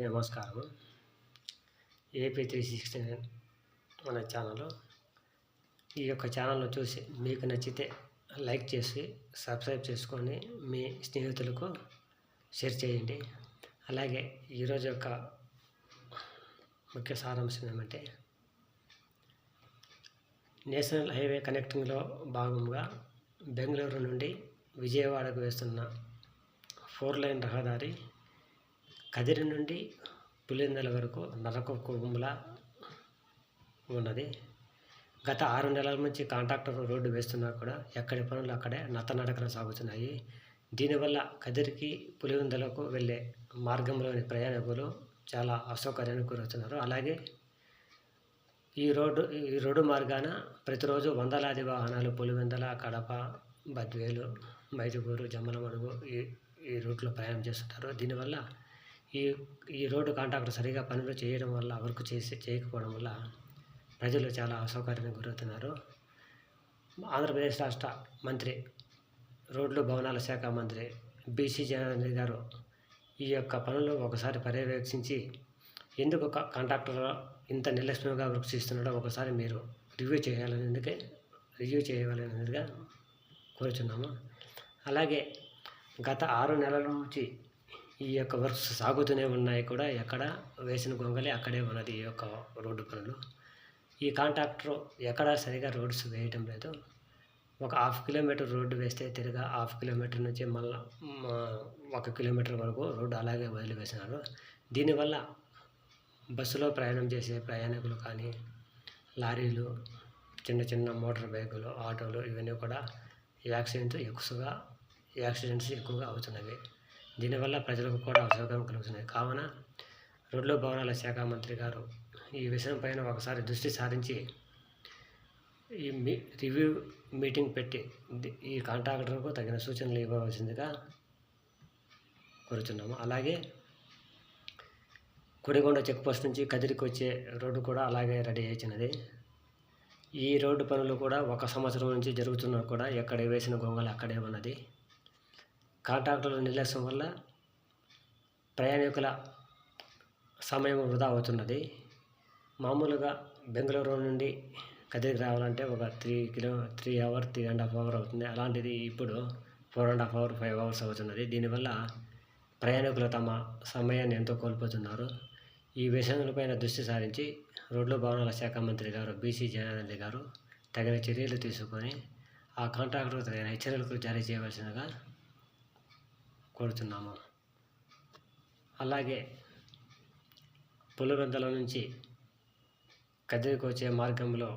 అందరికీ నమస్కారం AP three sixty nine మన ఛానల్. ఈ యొక్క ఛానల్ను చూసి మీకు నచ్చితే లైక్ చేసి సబ్స్క్రైబ్ చేసుకొని మీ స్నేహితులకు షేర్ చేయండి. అలాగే ఈరోజు యొక్క ముఖ్య సారాంశం ఏమంటే నేషనల్ హైవే కనెక్టింగ్లో భాగంగా బెంగళూరు నుండి విజయవాడకు వేస్తున్న ఫోర్ లైన్ రహదారి కదిరి నుండి పులిందల వరకు నరక కుటుంబలా ఉన్నది. గత ఆరు నెలల నుంచి కాంట్రాక్టర్ రోడ్డు వేస్తున్నా కూడా ఎక్కడి పనులు అక్కడే నత్తనడకన సాగుతున్నాయి. దీనివల్ల కదిరికి పులివెందులకు వెళ్ళే మార్గంలోని ప్రయాణికులు చాలా అసౌకర్యానికి గురవుతున్నారు. అలాగే ఈ రోడ్డు ఈ రోడ్డు మార్గాన ప్రతిరోజు వందలాది వాహనాలు పులివెందల కడప బద్వేలు మైదుగూరు జమ్మలమడుగు ఈ ఈ రూట్లో ప్రయాణం చేస్తుంటారు. దీనివల్ల ఈ ఈ రోడ్డు కాంట్రాక్టర్ సరిగా పనులు చేయడం వల్ల వర్క్ చేసి చేయకపోవడం వల్ల ప్రజలు చాలా అసౌకర్యానికి గురవుతున్నారు. ఆంధ్రప్రదేశ్ రాష్ట్ర మంత్రి రోడ్లు భవనాల శాఖ మంత్రి బీసీ జనార్దన్ గారు ఈ యొక్క పనులు ఒకసారి పర్యవేక్షించి ఎందుకు కాంట్రాక్టర్ ఇంత నిర్లక్ష్యంగా వర్క్ చేస్తున్నాడో ఒకసారి మీరు రివ్యూ చేయాలనేందుకే రివ్యూ చేయాలనేదిగా కోరుచున్నాము. అలాగే గత ఆరు నెలల నుంచి ఈ యొక్క వర్క్స్ సాగుతూనే ఉన్నాయి కూడా. ఎక్కడ వేసిన గొంగలి అక్కడే ఉన్నది ఈ యొక్క రోడ్డు పనులు. ఈ కాంట్రాక్టర్ ఎక్కడ సరిగా రోడ్స్ వేయటం లేదు. ఒక హాఫ్ కిలోమీటర్ రోడ్డు వేస్తే తిరిగా హాఫ్ కిలోమీటర్ నుంచి మళ్ళీ ఒక కిలోమీటర్ వరకు రోడ్డు అలాగే వదిలివేసినారు. దీనివల్ల బస్సులో ప్రయాణం చేసే ప్రయాణికులు కానీ లారీలు చిన్న చిన్న మోటార్ బైకులు ఆటోలు ఇవన్నీ కూడా యాక్సిడెంట్స్ ఎక్కువగా యాక్సిడెంట్స్ ఎక్కువగా అవుతున్నవి. దీనివల్ల ప్రజలకు కూడా అసౌకర్యం కలుగుతున్నాయి కావున రోడ్లు భవనాల శాఖ మంత్రి గారు ఈ విషయం పైన ఒకసారి దృష్టి సారించి ఈ మీ రివ్యూ మీటింగ్ పెట్టి ఈ కాంట్రాక్టర్కు తగిన సూచనలు ఇవ్వవలసిందిగా కోరుచున్నాము. అలాగే కొడిగొండ చెక్ పోస్ట్ నుంచి కదిరికి వచ్చే రోడ్డు కూడా అలాగే రెడీ అయిచినది ఈ రోడ్డు పనులు కూడా ఒక సంవత్సరం నుంచి జరుగుతున్నా కూడా ఎక్కడ వేసిన గొంగలు అక్కడే ఉన్నది. కాంట్రాక్టర్ల నిర్లక్ష్యం వల్ల ప్రయాణికుల సమయం వృధా అవుతున్నది. మామూలుగా బెంగళూరు నుండి కదిరికి రావాలంటే ఒక three kilo three hour three and half hour అవుతుంది. అలాంటిది ఇప్పుడు four and half hour five hours అవుతున్నది. దీనివల్ల ప్రయాణికులు తమ సమయాన్ని ఎంతో కోల్పోతున్నారు. ఈ విషయంపైన దృష్టి సారించి రోడ్లు భవనాల శాఖ మంత్రి గారు బీసీ జనార్దన్ గారు తగిన చర్యలు తీసుకొని ఆ కాంట్రాక్టర్ తగిన హెచ్చరికలు జారీ చేయవలసిందిగా కోరుచున్నాము. అలాగే పులివెందల నుంచి కదిరికి వచ్చే మార్గంలో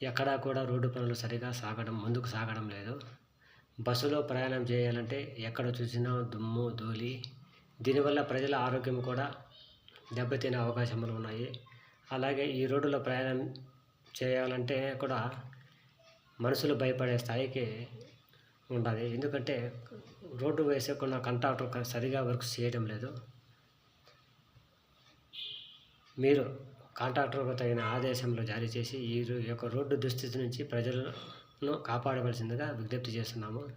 ఎక్కడా కూడా రోడ్డు పనులు సరిగా సాగడం ముందుకు సాగడం లేదు. బస్సులో ప్రయాణం చేయాలంటే ఎక్కడ చూసినా దుమ్ము ధూళి. దీనివల్ల ప్రజల ఆరోగ్యం కూడా దెబ్బతినే అవకాశములు ఉన్నాయి. అలాగే ఈ రోడ్డులో ప్రయాణం చేయాలంటే కూడా మనుషులు భయపడే స్థాయికి ఉండాలి. ఎందుకంటే రోడ్డు వేసేకున్న కంట్రాక్టర్ సరిగా వర్క్ చేయడం లేదు. మీరు కాంట్రాక్టర్కు తగిన ఆదేశంలో జారీ చేసి ఈ రో- యొక్క రోడ్డు దుస్థితి నుంచి ప్రజలను కాపాడవలసిందిగా విజ్ఞప్తి చేస్తున్నాము.